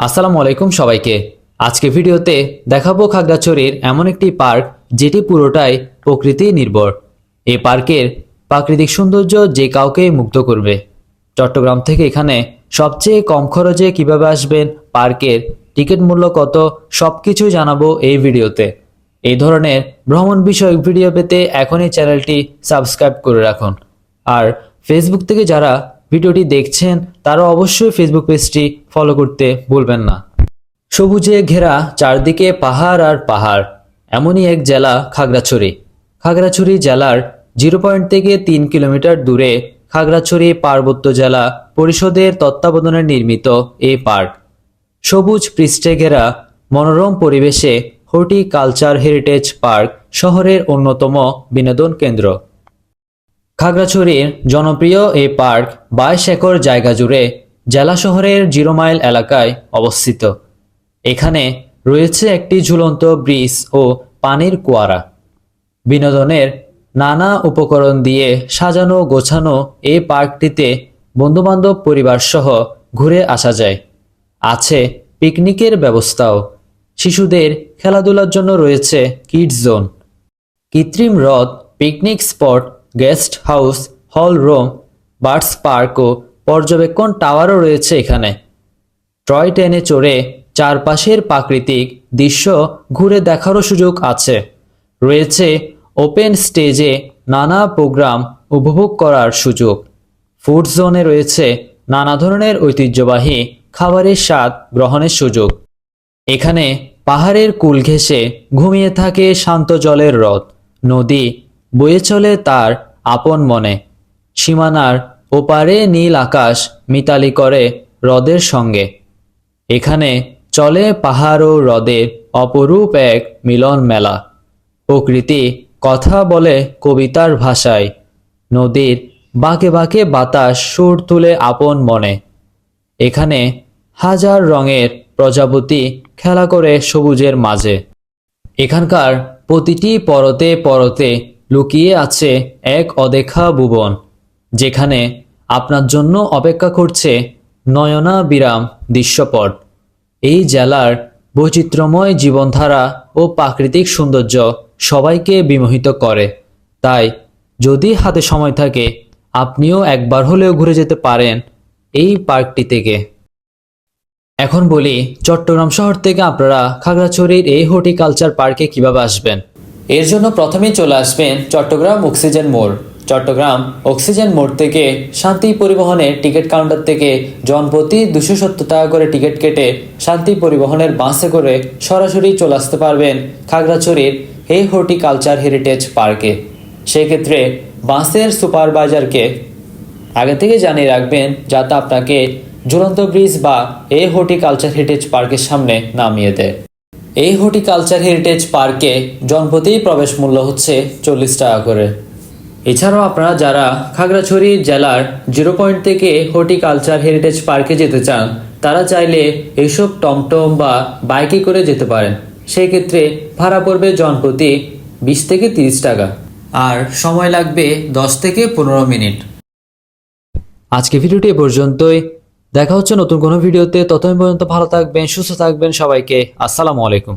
আসসালামু আলাইকুম সবাইকে। আজকে ভিডিওতে দেখাবো খাগড়াছড়ির এমন একটি পার্ক যেটি পুরোটাই প্রকৃতি নির্ভর। এই পার্কের প্রাকৃতিক সৌন্দর্য যে কাউকে মুগ্ধ করবে। চট্টগ্রাম থেকে এখানে সবচেয়ে কম খরচে কীভাবে আসবেন, পার্কের টিকিট মূল্য কত সব কিছু জানাব এই ভিডিওতে। এই ধরনের ভ্রমণ বিষয়ক ভিডিও পেতে এখনই চ্যানেলটি সাবস্ক্রাইব করে রাখুন। আর ফেসবুক থেকে যারা ভিডিওটি দেখছেন তারা অবশ্যই ফেসবুক পেজটি ফলো করতে ভুলবেন না। সবুজে ঘেরা চারদিকে পাহাড় আর পাহাড়, এমনই এক জেলা খাগড়াছড়ি। খাগড়াছড়ি জেলার জিরো পয়েন্ট থেকে তিন কিলোমিটার দূরে খাগড়াছড়ি পার্বত্য জেলা পরিষদের তত্ত্বাবধানে নির্মিত এই পার্ক। সবুজ পৃষ্ঠে ঘেরা মনোরম পরিবেশে হর্টিকালচার হেরিটেজ পার্ক শহরের অন্যতম বিনোদন কেন্দ্র। খাগড়াছড়ির জনপ্রিয় এই পার্ক বাইশ একর জায়গা জুড়ে জেলা শহরের জিরো মাইল এলাকায় অবস্থিত। এখানে রয়েছে একটি ঝুলন্ত ব্রিজ ও পানির কুয়ারা। বিনোদনের নানা উপকরণ দিয়ে সাজানো গোছানো এই পার্কটিতে বন্ধুবান্ধব পরিবার সহ ঘুরে আসা যায়। আছে পিকনিকের ব্যবস্থাও। শিশুদের খেলাধুলার জন্য রয়েছে কিডস জোন। কৃত্রিম হ্রদ, picnic spot guest house, hall room, birds park ও পর্যবেক্ষণ টাওয়ারও রয়েছে এখানে। টয় ট্রেনে চড়ে চারপাশের প্রাকৃতিক দৃশ্য ঘুরে দেখারও সুযোগ আছে। রয়েছে ওপেন স্টেজে নানা প্রোগ্রাম উপভোগ করার সুযোগ। ফুড জোনে রয়েছে নানা ধরনের ঐতিহ্যবাহী খাবারের স্বাদ গ্রহণের সুযোগ। এখানে পাহাড়ের কুল ঘেঁষে ঘুমিয়ে থাকে শান্ত জলের হ্রদ নদী বয়ে চলে তার আপন মনে। সীমানার ওপারে নীল আকাশ মিতালি করে হ্রদের সঙ্গে। এখানে চলে পাহাড় ও হ্রদের অপরূপ এক মিলন মেলা। প্রকৃতি কথা বলে কবিতার ভাষায়। নদীর বাঁকে বাঁকে বাতাস সুর তুলে আপন মনে। এখানে হাজার রঙের প্রজাপতি খেলা করে সবুজের মাঝে। এখানকার প্রতিটি পরতে পরতে লুকিয়ে আছে এক অদেখা ভুবন, যেখানে আপনার জন্য অপেক্ষা করছে নয়না বিরাম দৃশ্যপট। এই জেলার বৈচিত্র্যময় জীবনধারা ও প্রাকৃতিক সৌন্দর্য সবাইকে বিমোহিত করে। তাই, যদি হাতে সময় থাকে, আপনিও একবার হলেও ঘুরে যেতে পারেন এই পার্কটি থেকে। এখন বলি, চট্টগ্রাম শহর থেকে আপনারা খাগড়াছড়ির এই হর্টিকালচার পার্কে কীভাবে আসবেন? এর জন্য প্রথমেই চলে আসবেন চট্টগ্রাম অক্সিজেন মোড়। চট্টগ্রাম অক্সিজেন মোড় থেকে শান্তি পরিবহনের টিকিট কাউন্টার থেকে জনপ্রতি দুশো সত্তর টাকা করে টিকিট কেটে শান্তি পরিবহনের বাসে করে সরাসরি চলে আসতে পারবেন খাগড়াছড়ির এই হর্টিকালচার হেরিটেজ পার্কে। সেক্ষেত্রে বাসের সুপারভাইজারকে আগে থেকে জানিয়ে রাখবেন যাতে আপনাকে ঝুলন্ত ব্রিজ বা এই হর্টিকালচার হেরিটেজ পার্কের সামনে নামিয়ে দেয়। এই হর্টিকালচার হেরিটেজ পার্কে জনপ্রতি প্রবেশ মূল্য হচ্ছে চল্লিশ টাকা করে। এছাড়াও আপনারা যারা খাগড়াছড়ি জেলার জিরো পয়েন্ট থেকে হর্টিকালচার হেরিটেজ পার্কে যেতে চান, তারা চাইলে এইসব টমটম বা বাইকে করে যেতে পারেন। সেই ক্ষেত্রে ভাড়া পড়বে জনপ্রতি বিশ থেকে তিরিশ টাকা। আর সময় লাগবে দশ থেকে পনেরো মিনিট। আজকে ভিডিওটি এ পর্যন্তই। দেখা হচ্ছে নতুন কোনো ভিডিওতে। ততদিন পর্যন্ত ভালো থাকবেন সুস্থ থাকবেন সবাইকে। আসসালামু আলাইকুম।